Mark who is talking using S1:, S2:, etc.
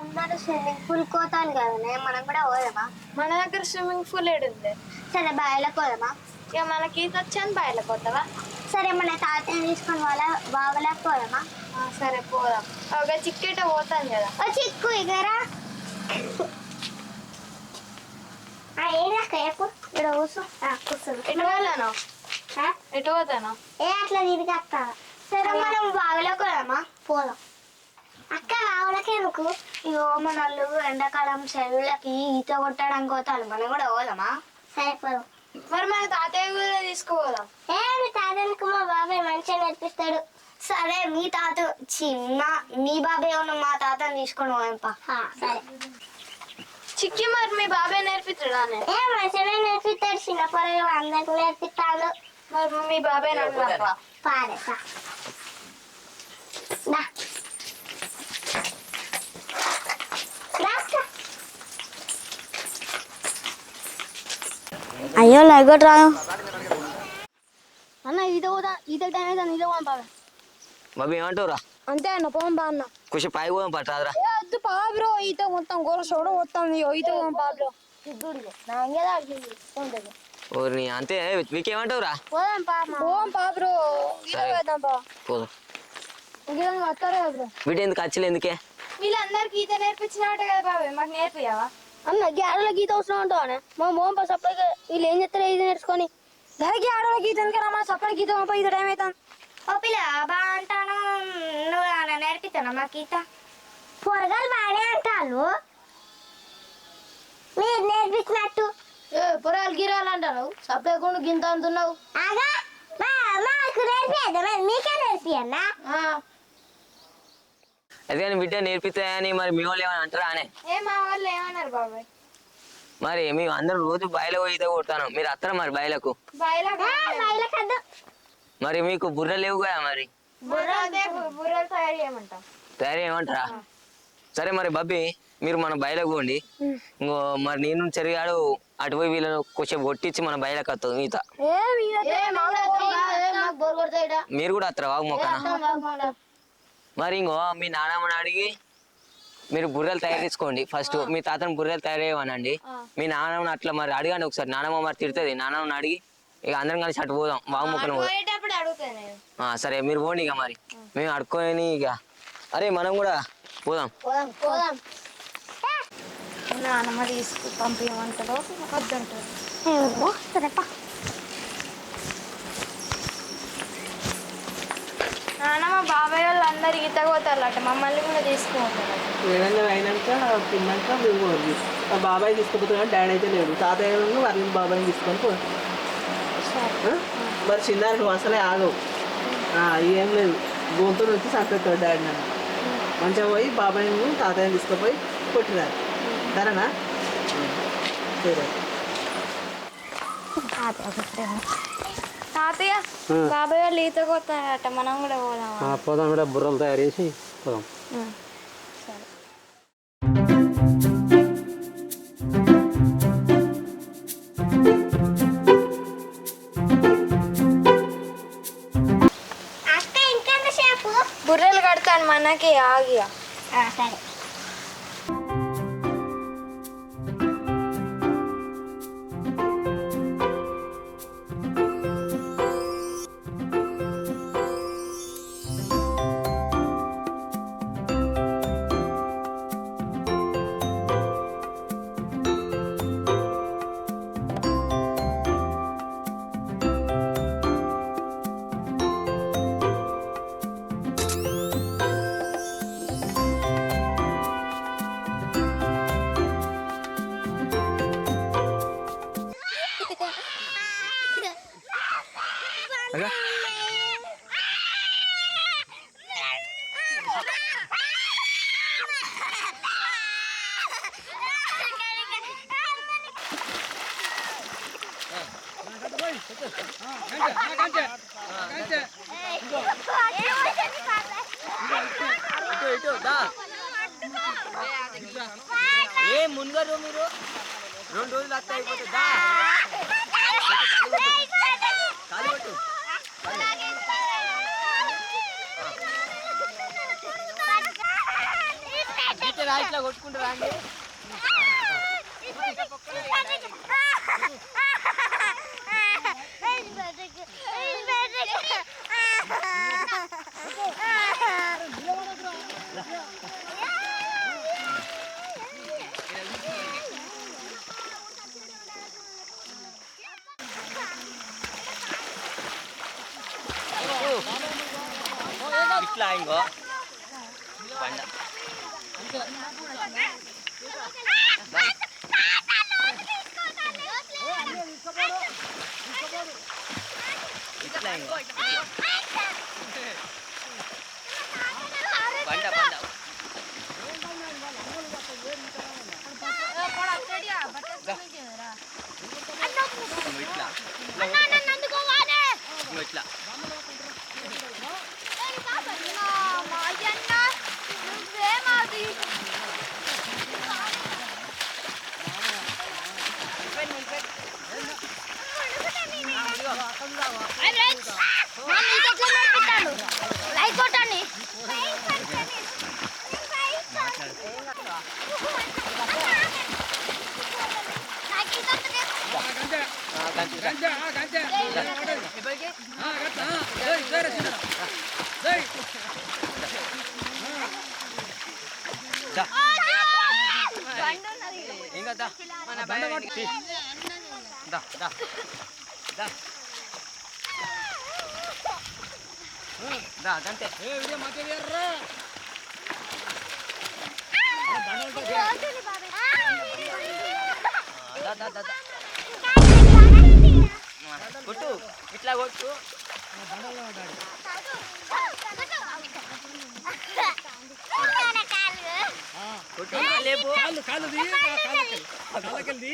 S1: Swimming pool కోతాను కదా మనం కూడా పోదామా?
S2: మన దగ్గర స్విమ్మింగ్ పూల్ ఏడుంది.
S1: సరే బావిలోకి పోదామా?
S2: ఇక మనకి ఈత వచ్చాను బయటకు పోతావా?
S1: సరే మన తాతని తీసుకొని వాళ్ళ బావలోకి పోదామా?
S2: సరే పోదాం. ఒక చిక్కేట పోతాను కదా.
S1: ఓ చిక్కు ఇగరా ఇక్కడ కూర్చో. ఆ, కూర్చోదు
S2: ఎటు
S1: ఆ?
S2: ఎటు పోతాను?
S1: ఏ అట్లా తిరిగి సరే మనం బావిలోకి పోదామా? పోదాం. అక్క ఎందుకు? ఇగో వాళ్ళు ఎండాకాలం చెరువులకి ఈత కొట్టడానికి పోతాను మనం కూడా పోదామా? సరే పోదాం
S2: మరి మన తాతయ్య కూడా తీసుకుపోదాం.
S1: ఏ మీ తాతనికి మా బాబాయ్ మంచిగా నేర్పిస్తాడు. సరే మీ తాత చిన్న మీ బాబాయ్ ఉన్న మా తాతని తీసుకొని పోయంపా సరే.
S2: చిక్కి మరి మీ బాబాయ్ నేర్పిస్తాడా
S1: ఏ మంచిగా నేర్పిస్తాడు. చిన్న పొరలు అందరికి నేర్పిస్తాడు.
S2: మరి మీ బాబాయ్ నన్ను
S1: పారేసా అయ్యో లైగొట్ అన్న ఈత పోతా ఈత టైం అయితే ఈత పోదాం బాబా
S3: బాబు ఏమంటావురా?
S2: అంతే అన్న పోం బా అన్న.
S3: కొంచెం పై పోదాం పట్టరాదురా
S2: ఏ వద్దు పా బ్రో ఈత మొత్తం గోర చూడ వస్తాం ఈత పోం పా బ్రో.
S1: నా అంగేదా ఉంటుంది.
S3: ఓరి అంతే మీకేమంటావురా?
S1: పోదాం పా
S2: పోం పా బ్రో ఈత పోదాం పా
S3: పోదాం.
S2: ఇంకేదైనా వస్తారా బ్రో?
S3: వీటి ఎందుకు ఖర్చులు ఎందుకే?
S2: వీళ్ళందరికి ఈత నేర్పించినట్టు కదా బాబాయ్ మాకు నేర్పియావా
S1: అన్న గ్యాడలో గీత అవసరం ఉంటావా మా మోహన్ అప్పటికే వీళ్ళు ఏం చెప్తారో ఇది నేర్చుకొని?
S2: దానికి ఆడవాళ్ళ గీత ఎందుకు రమ్మా సపరేట్ గీత పంప ఈత టైం అవుతాం
S1: ఓ పిల్ల బా అంటాను. నువ్వు నేర్పిస్తాను మా గీత? పొరగాలు బాగానే అంటాను మీరు నేర్పించినట్టు
S2: ఏ పొరాలు గిరాలు అంటావు గుండు గింత అంటున్నావు.
S1: ఆగా మాకు నేర్పియద్దా మీకే నేర్పియన్నా
S3: అదే కానీ బిడ్డ నేర్పిస్తాయని మరి మీ వాళ్ళు ఏమైనా అంటారా అనే.
S2: ఏ మా వాళ్ళు ఏమన్నారు బాబాయ్?
S3: మరి మేము అందరం రోజు బయలు పోయి ఈత కొడతాను. మీరు అత్తరా మరి బయలకు? మరి మీకు బుర్రలు లేవు కదా మరి?
S2: బుర్రలు తయారు చేయమంటాం.
S3: తయారు ఏమంటారా సరే మరి బబ్బి మీరు మన బయలకు పోండి. ఇంకో మరి నేను చెరిగాడు అటు పోయి వీళ్ళని కొంచెం కొట్టించి మన బయలకు ఈత.
S2: బోర్ కొడతాయిడా?
S3: మీరు కూడా అత్తరా బాబు మొక్కన. మరి ఇంకో మీ నాన్నమ్మని అడిగి మీరు బుర్రలు తయారు చేసుకోండి. ఫస్ట్ మీ తాతను బుర్రలు తయారు చేయమనండి. మీ నాన్నమ్మని అట్లా మరి అడగండి ఒకసారి. నాన్నమ్మ మరి తిడుతుంది. నాన్నమ్మని అడిగి ఇక అందరం కలిసి అటు పోదాం. బాబు మొక్కను పోదాం.
S2: పోయేటప్పుడు అడుగుతాను నేను.
S3: ఆ, సరే మీరు పోండి ఇక మరి. మేము అడుక్కొని ఇక. అరే మనం కూడా పోదాం.
S2: నాన్నమ్మ తీసుకు పంపించమంటారు వద్దంటారు బాబాయ్ వాళ్ళు అందరు ఈత పోతారట మమ్మల్ని కూడా తీసుకుపోతారు.
S4: ఏదైనా అయినాక తిన్నాక మేము మా బాబాయ్ తీసుకుపోతున్నాడు డాడీ అయితే లేడు. తాతయ్య వాళ్ళ బాబాయ్ని తీసుకొని పో? మరి చిన్నారి అసలే ఆగవు. ఏం లేదు. గొంతులు వచ్చి చంపేస్తాడు డాడీ నన్ను. మంచిగా పోయి బాబాయ్ని తాతయ్యని తీసుకుపోయి కొట్టినారు. సరేనా? సరే.
S2: తాతయ్య బాబాయ్ వాళ్ళు ఈత పోతారట మనం కూడా పోదామా?
S4: పోదాం కూడా బుర్రలు తయారు చేసి పోదాం.
S1: అక్క ఇంకెంతసేపు?
S2: బుర్రెలు కడతాను మనకి ఆగియా.
S1: సరే.
S3: ఏ మున్గారు మీరు. రెండు రోజులు అత్త అయిపోతుందా పెట్టు
S5: అయితే రా ఇట్లా కొట్టుకుంటూ రాండి ఇట్లా ఇంకో. బండ. ఇట్లా ఇంకో బండ బండ ఇట్లా ఇట్లా ఆ, గంతే, రా. దా. ఇంకా దా. తీ. దా, దా. దా. దా, గంతే. ఆ, దా, దా, దా, దా. కొట్టు. ఇట్లా కొట్టు. కొట్టు. లేపు.
S6: కాళ్ళు కాళ్ళు తీ కాళ్ళకెళ్ళి. కాళ్ళకెళ్ళి.